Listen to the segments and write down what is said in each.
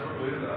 Tranquilo,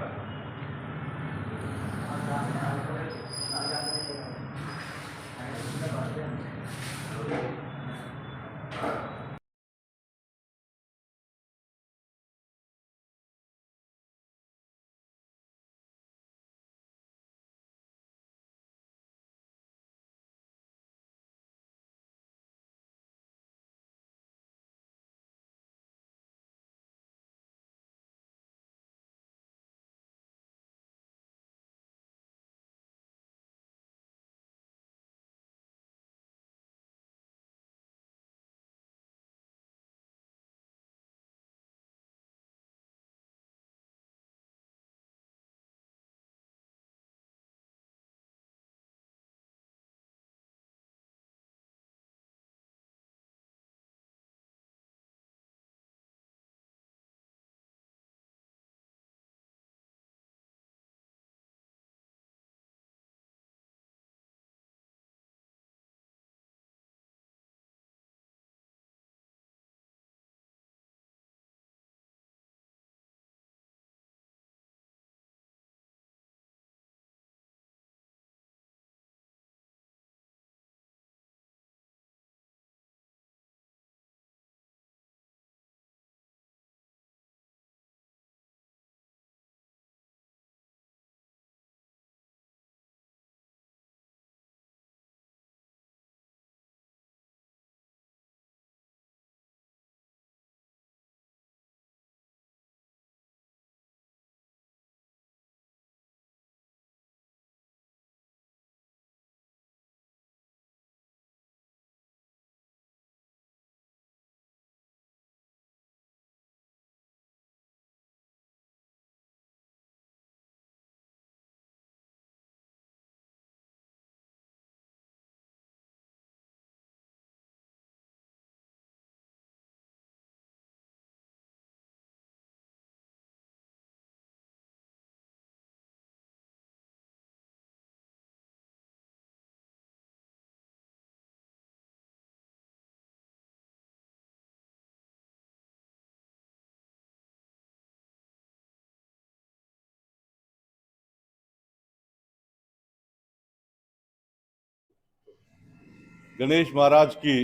Ganesh महाराज की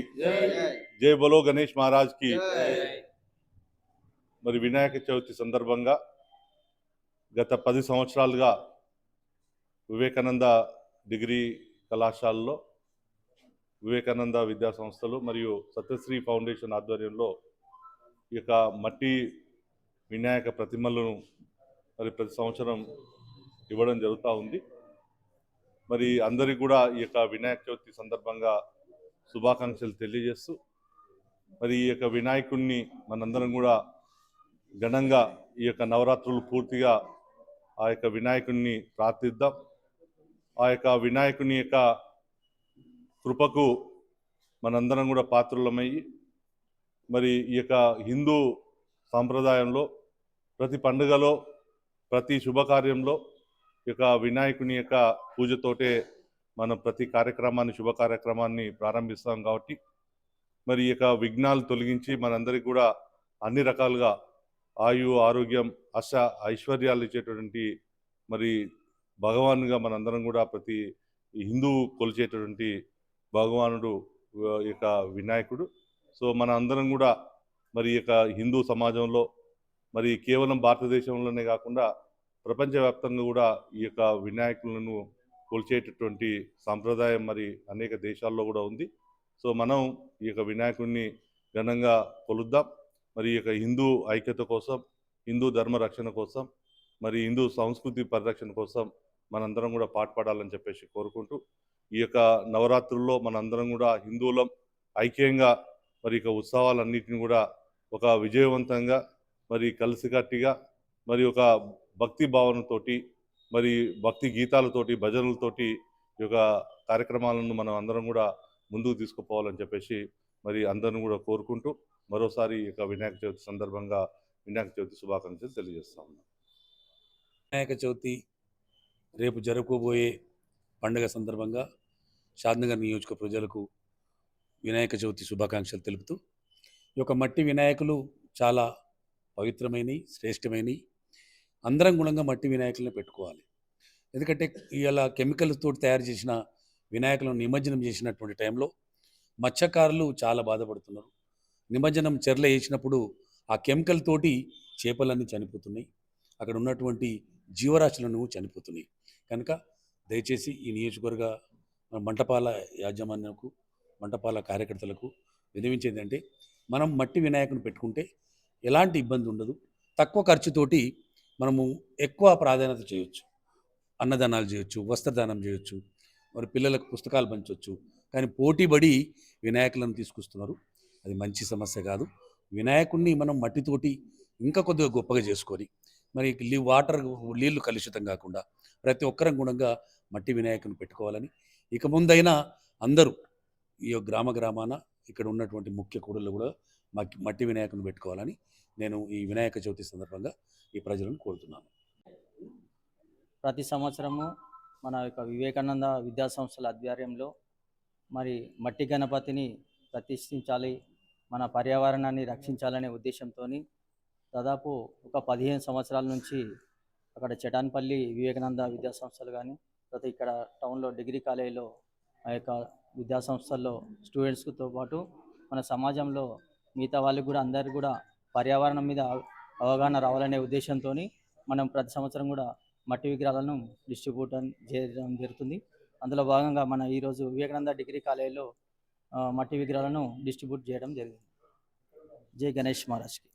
జై బలో గణేష్ మహారాజ్ కి మరి వినాయక చవితి సందర్భంగా గత పది సంవత్సరాలుగా వివేకానంద డిగ్రీ కళాశాలలో వివేకానంద విద్యా సంస్థలు మరియు సత్యశ్రీ ఫౌండేషన్ ఆధ్వర్యంలో ఈ యొక్క మట్టి వినాయక ప్రతిమలను మరి ప్రతి సంవత్సరం ఇవ్వడం జరుగుతూ ఉంది మరి అందరికీ కూడా ఈ యొక్క వినాయక చవితి సందర్భంగా శుభాకాంక్షలు తెలియజేస్తూ మరి ఈ యొక్క వినాయకుడిని మనందరం కూడా ఘనంగా ఈ యొక్క నవరాత్రులు పూర్తిగా ఆ యొక్క వినాయకుడిని ప్రార్థిద్దాం. ఆ యొక్క వినాయకుని యొక్క కృపకు మనందరం కూడా పాత్రులమయ్యి మరి ఈ యొక్క హిందూ సాంప్రదాయంలో ప్రతి పండుగలో ప్రతి శుభకార్యంలో ఈ యొక్క వినాయకుని యొక్క పూజతోటే మనం ప్రతి కార్యక్రమాన్ని శుభ కార్యక్రమాన్ని ప్రారంభిస్తాం కాబట్టి మరి ఈ యొక్క విఘ్నాలు తొలగించి మనందరికీ కూడా అన్ని రకాలుగా ఆయు ఆరోగ్యం అశ ఐశ్వర్యాలు ఇచ్చేటటువంటి మరి భగవాన్గా మనందరం కూడా ప్రతి హిందూ కొలిచేటటువంటి భగవానుడు ఈ యొక్క వినాయకుడు. సో మన అందరం కూడా మరి యొక్క హిందూ సమాజంలో మరి కేవలం భారతదేశంలోనే కాకుండా ప్రపంచవ్యాప్తంగా కూడా ఈ యొక్క వినాయకులను కొలిచేటటువంటి సాంప్రదాయం మరి అనేక దేశాల్లో కూడా ఉంది. సో మనం ఈ యొక్క వినాయకుడిని ఘనంగా కొలుద్దాం. మరి ఈ యొక్క హిందూ ఐక్యత కోసం హిందూ ధర్మ రక్షణ కోసం మరి హిందూ సంస్కృతి పరిరక్షణ కోసం మనందరం కూడా పాటుపడాలని చెప్పేసి కోరుకుంటూ ఈ యొక్క నవరాత్రుల్లో మనందరం కూడా హిందువులం ఐక్యంగా మరి ఇక ఉత్సవాలన్నిటిని కూడా ఒక విజయవంతంగా మరి కలిసికట్టిగా మరి ఒక భక్తి భావనతోటి మరి భక్తి గీతాలతోటి భజనలతోటి ఈ యొక్క కార్యక్రమాలను మనం అందరం కూడా ముందుకు తీసుకుపోవాలని చెప్పేసి మరి అందరిని కూడా కోరుకుంటూ మరోసారి ఈ యొక్క వినాయక చవితి సందర్భంగా వినాయక చవితి శుభాకాంక్షలు తెలియజేస్తా ఉన్నాం. వినాయక చవితి రేపు జరుపుకోబోయే పండుగ సందర్భంగా షాద్నగర్ నియోజక ప్రజలకు వినాయక చవితి శుభాకాంక్షలు తెలుపుతూ ఈ యొక్క మట్టి వినాయకులు చాలా పవిత్రమైనవి శ్రేష్టమైనవి. అందరం గుణంగా మట్టి వినాయకులను పెట్టుకోవాలి. ఎందుకంటే ఇలా కెమికల్తో తయారు చేసిన వినాయకులను నిమజ్జనం చేసినటువంటి టైంలో మత్స్యకారులు చాలా బాధపడుతున్నారు. నిమజ్జనం చెర్ల వేసినప్పుడు ఆ కెమికల్ తోటి చేపలన్నీ చనిపోతున్నాయి. అక్కడ ఉన్నటువంటి జీవరాశులను చనిపోతున్నాయి. కనుక దయచేసి ఈ నియోజకవర్గ మంటపాల యాజమాన్యకు మంటపాల కార్యకర్తలకు వినిపించేది అంటే మనం మట్టి వినాయకుని పెట్టుకుంటే ఎలాంటి ఇబ్బంది ఉండదు. తక్కువ ఖర్చుతోటి మనము ఎక్కువ ప్రాధాన్యత చేయొచ్చు. అన్నదానాలు చేయొచ్చు వస్త్రదానం చేయొచ్చు మరి పిల్లలకు పుస్తకాలు పంచవచ్చు కానీ పోటీపడి వినాయకులను తీసుకొస్తున్నారు. అది మంచి సమస్య కాదు. వినాయకుడిని మనం మట్టితోటి ఇంకా కొద్దిగా గొప్పగా చేసుకొని మరి వాటర్ నీళ్ళు కలుషితం కాకుండా ప్రతి ఒక్కరం గుణంగా మట్టి వినాయకుని పెట్టుకోవాలని ఇక ముందైనా అందరూ ఈ గ్రామ గ్రామాన ఇక్కడ ఉన్నటువంటి ముఖ్య కూడళ్ళు కూడా మట్టి మట్టి వినాయకుని పెట్టుకోవాలని నేను ఈ వినాయక చవితి సందర్భంగా ఈ ప్రజలను కోరుతున్నాను. ప్రతి సంవత్సరము మన యొక్క వివేకానంద విద్యా సంస్థల ఆధ్వర్యంలో మరి మట్టి గణపతిని ప్రతిష్ఠించాలి మన పర్యావరణాన్ని రక్షించాలనే ఉద్దేశంతో దాదాపు ఒక పదిహేను సంవత్సరాల నుంచి అక్కడ చటాన్పల్లి వివేకానంద విద్యా సంస్థలు కానీ తర్వాత ఇక్కడ టౌన్లో డిగ్రీ కాలేజీలో ఆ యొక్క విద్యాసంస్థల్లో స్టూడెంట్స్తో పాటు మన సమాజంలో మిగతా వాళ్ళకి కూడా అందరికీ కూడా పర్యావరణం మీద అవగాహన రావాలనే ఉద్దేశంతో మనం ప్రతి సంవత్సరం కూడా మట్టి విగ్రహాలను డిస్ట్రిబ్యూట్ చేయడం జరుగుతుంది. అందులో భాగంగా మన ఈరోజు వివేకానంద డిగ్రీ కాలేజీలో మట్టి విగ్రహాలను డిస్ట్రిబ్యూట్ చేయడం జరిగింది. జై గణేష్ మహారాజ్కి.